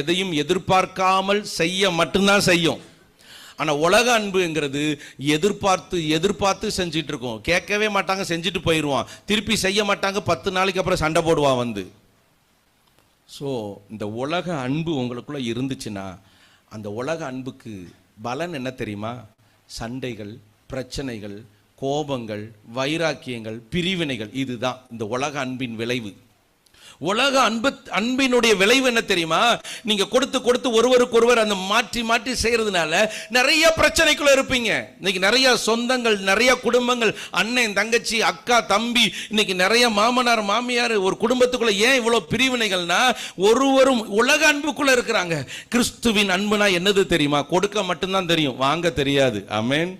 எதையும் எதிர்பார்க்காமல் செய்ய மட்டும்தான் செய்யும். ஆனால் உலக அன்புங்கிறது எதிர்பார்த்து எதிர்பார்த்து செஞ்சிட்டு இருக்கோம் கேட்கவே மாட்டாங்க செஞ்சுட்டு போயிடுவான் திருப்பி செய்ய மாட்டாங்க பத்து நாளைக்கு அப்புறம் சண்டை போடுவான் வந்து. ஸோ இந்த உலக அன்பு உங்களுக்குள்ள இருந்துச்சுன்னா அந்த உலக அன்புக்கு பலன் என்ன தெரியுமா? சண்டைகள் பிரச்சனைகள் கோபங்கள் வைராக்கியங்கள் பிரிவினைகள் இதுதான் இந்த உலக அன்பின் விளைவு. உலக அன்பு அன்பினுடைய விளைவு என்ன தெரியுமா? நீங்க கொடுத்து கொடுத்து ஒருவருக்கு ஒருவர் அந்த மாற்றி மாற்றி செய்யறதுனால நிறைய பிரச்சனைக்குள்ள இருப்பீங்க. இன்னைக்கு நிறைய சொந்தங்கள் நிறைய குடும்பங்கள் அண்ணன் தங்கச்சி அக்கா தம்பி இன்னைக்கு நிறைய மாமனார் மாமியார் ஒரு குடும்பத்துக்குள்ள ஏன் இவ்வளவு பிரிவினைகள்னா ஒருவரும் உலக அன்புக்குள்ள இருக்கிறாங்க. கிறிஸ்துவின் அன்புனா என்னது தெரியுமா? கொடுக்க மட்டும்தான் தெரியும். வாங்க தெரியாது. அமேன்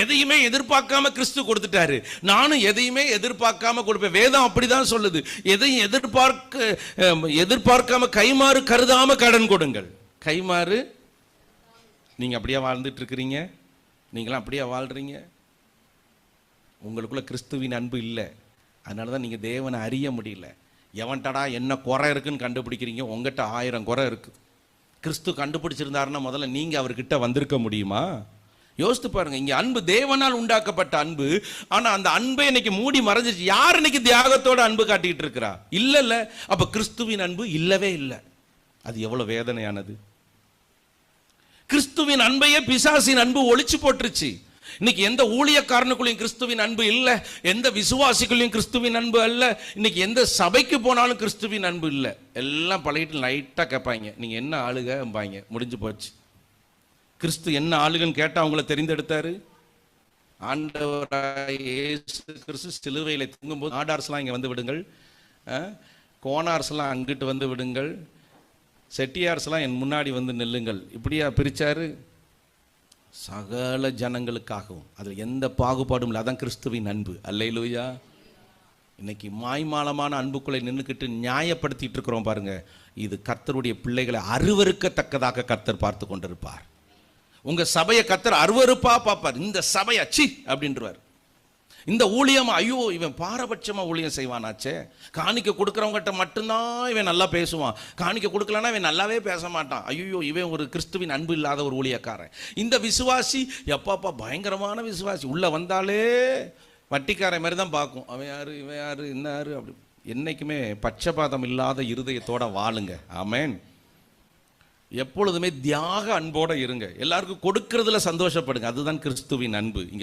எதையுமே எதிர்பார்க்காம கிறிஸ்து கொடுத்துட்டாரு. நானும் எதையுமே எதிர்பார்க்காம கொடுப்பேன். வேதம் அப்படிதான் சொல்லுது. எதையும் எதிர்பார்க்க எதிர்பார்க்காம கைமாறு கருதாம கடன் கொடுங்கள். கைமாறு நீங்க அப்படியே வாழ்ந்துட்டு இருக்கிறீங்க நீங்களாம் அப்படியே வாழ்றீங்க? உங்களுக்குள்ள கிறிஸ்துவின் அன்பு இல்லை. அதனால தான் நீங்கள் தேவனை அறிய முடியல. எவன்டடா என்ன குறை இருக்குன்னு கண்டுபிடிக்கிறீங்க? உங்ககிட்ட ஆயிரம் குறை இருக்கு. கிறிஸ்து கண்டுபிடிச்சிருந்தாருன்னா முதல்ல நீங்கள் அவர்கிட்ட வந்திருக்க முடியுமா? யோசித்து பாருங்க இங்க அன்பு தேவனால் உண்டாக்கப்பட்ட அன்பு ஆனா அந்த அன்பை இன்னைக்கு மூடி மறைஞ்சிச்சு யார் இன்னைக்கு தியாகத்தோட அன்பு காட்டிக்கிட்டு இருக்கிறா? இல்ல இல்ல. அப்ப கிறிஸ்துவின் அன்பு இல்லவே இல்லை. அது எவ்வளவு வேதனையானது. கிறிஸ்துவின் அன்பையே பிசாசின் அன்பு ஒழிச்சு போட்டுருச்சு. இன்னைக்கு எந்த ஊழியக்காரனுக்குள்ளேயும் கிறிஸ்துவின் அன்பு இல்லை. எந்த விசுவாசிக்குள்ளேயும் கிறிஸ்துவின் அன்பு அல்ல. இன்னைக்கு எந்த சபைக்கு போனாலும் கிறிஸ்துவின் அன்பு இல்லை. எல்லாம் பழகிட்டு லைட்டாக கேட்பாங்க. நீங்கள் என்ன ஆளுகம்பாங்க. முடிஞ்சு போச்சு. கிறிஸ்து என்ன ஆளுகன்னு கேட்டால் அவங்கள தெரிந்தெடுத்தாரு. ஆண்டவராய் இயேசு கிறிஸ்து சிலுவையில் தூங்கும்போது ஆடார்ஸ்லாம் இங்கே வந்து விடுங்கள். கோனார்ஸ்லாம் அங்கிட்டு வந்து விடுங்கள். செட்டியார்ஸ்லாம் என் முன்னாடி வந்து நில்லுங்கள். இப்படியா பிரித்தார் சகல ஜனங்களுக்காகவும். அதில் எந்த பாகுபாடும் இல்லை. அதான் கிறிஸ்துவின் அன்பு. அல்லையிலூயா இன்னைக்கு மாய்மாலமான அன்புக்குள்ளே நின்றுக்கிட்டு நியாயப்படுத்திட்டு இருக்கிறோம் பாருங்க. இது கர்த்தருடைய பிள்ளைகளை அருவருக்கத்தக்கதாக கர்த்தர் பார்த்து கொண்டிருப்பார். உங்கள் சபையை கத்துற அருவறுப்பாக பார்ப்பார். இந்த சபை அச்சி அப்படின்றவார். இந்த ஊழியம் ஐயோ இவன் பாரபட்சமாக ஊழியம் செய்வானாச்சே. காணிக்க கொடுக்குறவங்ககிட்ட மட்டும்தான் இவன் நல்லா பேசுவான். காணிக்க கொடுக்கலன்னா இவன் நல்லாவே பேச மாட்டான். ஐயோ இவன் ஒரு கிறிஸ்துவின் அன்பு இல்லாத ஒரு ஊழியக்காரன். இந்த விசுவாசி எப்பாப்பா பயங்கரமான விசுவாசி. உள்ளே வந்தாலே வட்டிக்காரன் மாதிரி தான் பார்க்கும். அவன் யாரு இவன் யாரு என்ன யார் அப்படி. என்றைக்குமே பட்சபாதம் இல்லாத இருதயத்தோட வாழுங்க. ஆமேன். எப்பொழுதுமே தியாக அன்போட இருங்க. எல்லாருக்கும் கொடுக்கறதுல சந்தோஷப்படுங்க. அதுதான் கிறிஸ்துவின் அன்பு. இங்க